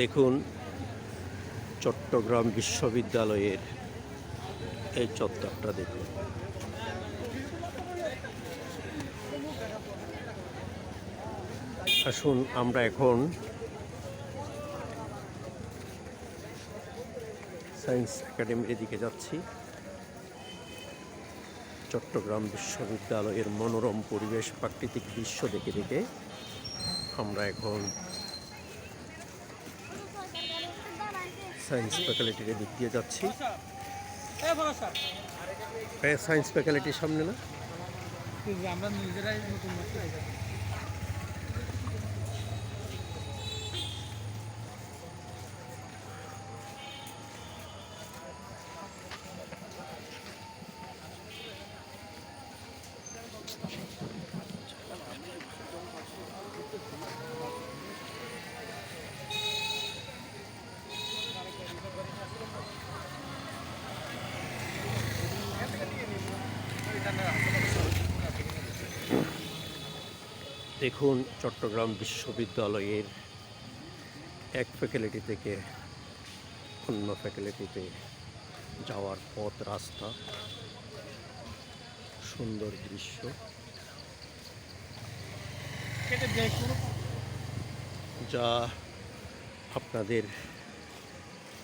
দেখুন, চট্টগ্রাম বিশ্ববিদ্যালয়ের এই চত্বরটা দেখুন। আসুন, আমরা এখন সায়েন্স একাডেমির দিকে যাচ্ছি। চট্টগ্রাম বিশ্ববিদ্যালয়ের মনোরম পরিবেশ, প্রাকৃতিক দৃশ্য দেখে দেখে আমরা এখন সায়েন্স ফ্যাকাল্টির দিক দিয়ে যাচ্ছি। সায়েন্স ফ্যাকাল্টির সামনে না? আমরা নিজেরাই দেখুন চট্টগ্রাম বিশ্ববিদ্যালয়ের এক ফ্যাকাল্টি থেকে অন্য ফ্যাকাল্টিতে যাওয়ার পথ রাস্তা। সুন্দর দৃশ্য। যা আপনাদের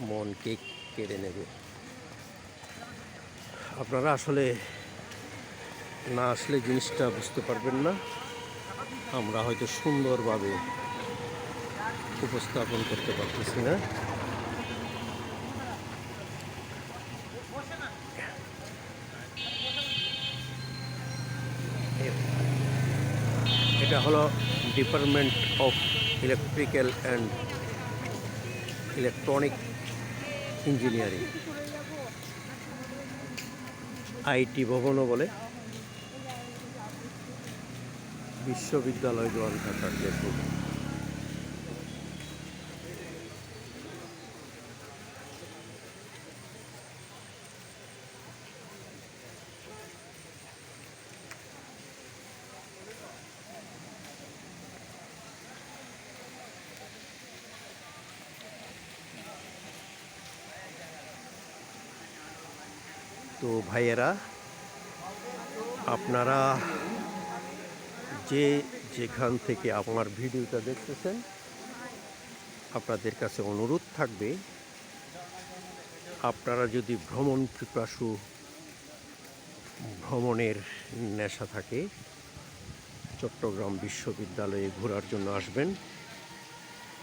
মনকে কেড়ে নেবে। আপনারা আসলে না আসলে জিনিসটা বুঝতে পারবেন না। আমরা হয়তো সুন্দরভাবে উপস্থাপন করতে পারতেছি না। এটা হলো department of electrical and electronic engineering IT ভবনও বলে। বিশ্ববিদ্যালয় গ্রন্থাগার দেখুন তো ভাইয়েরা আপনারা যে যেখান থেকে আমার ভিডিওটা দেখতেছেন, আপনাদের কাছে অনুরোধ থাকবে, আপনারা যদি ভ্রমণ পিপাসু ভ্রমণের নেশা থাকে, চট্টগ্রাম বিশ্ববিদ্যালয়ে ঘোরার জন্য আসবেন।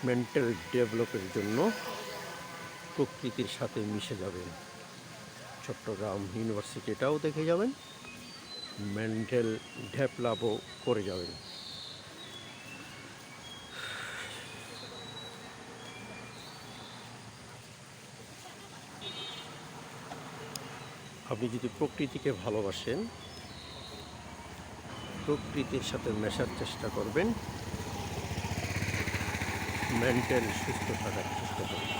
মেন্টাল ডেভেলপের জন্য প্রকৃতির সাথে মিশে যাবেন। চট্টগ্রাম ইউনিভার্সিটিটাও দেখে যাবেন। মেন্টাল ডেভেলপও করে যাবেন। আপনি যদি প্রকৃতিকে ভালোবাসেন, প্রকৃতির সাথে মেশার চেষ্টা করবেন মেন্টাল সুস্থ থাকার চেষ্টা করবেন।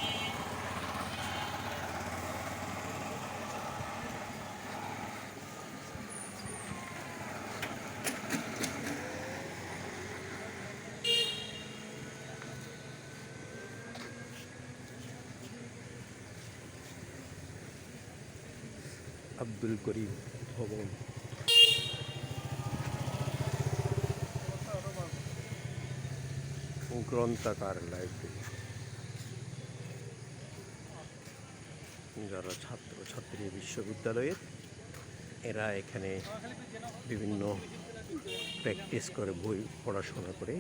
আব্দুল করিম ভবন। গ্রন্থাকার লাইব্রেরি। যারা ছাত্র ছাত্রী বিশ্ববিদ্যালয়ের এরা এখানে বিভিন্ন প্র্যাকটিস করে, বই পড়াশোনা করে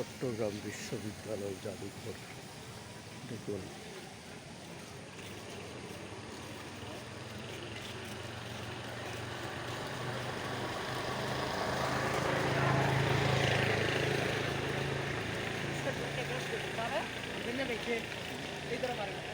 চট্টগ্রাম বিশ্ববিদ্যালয় জাদুঘর দেখুন। পারে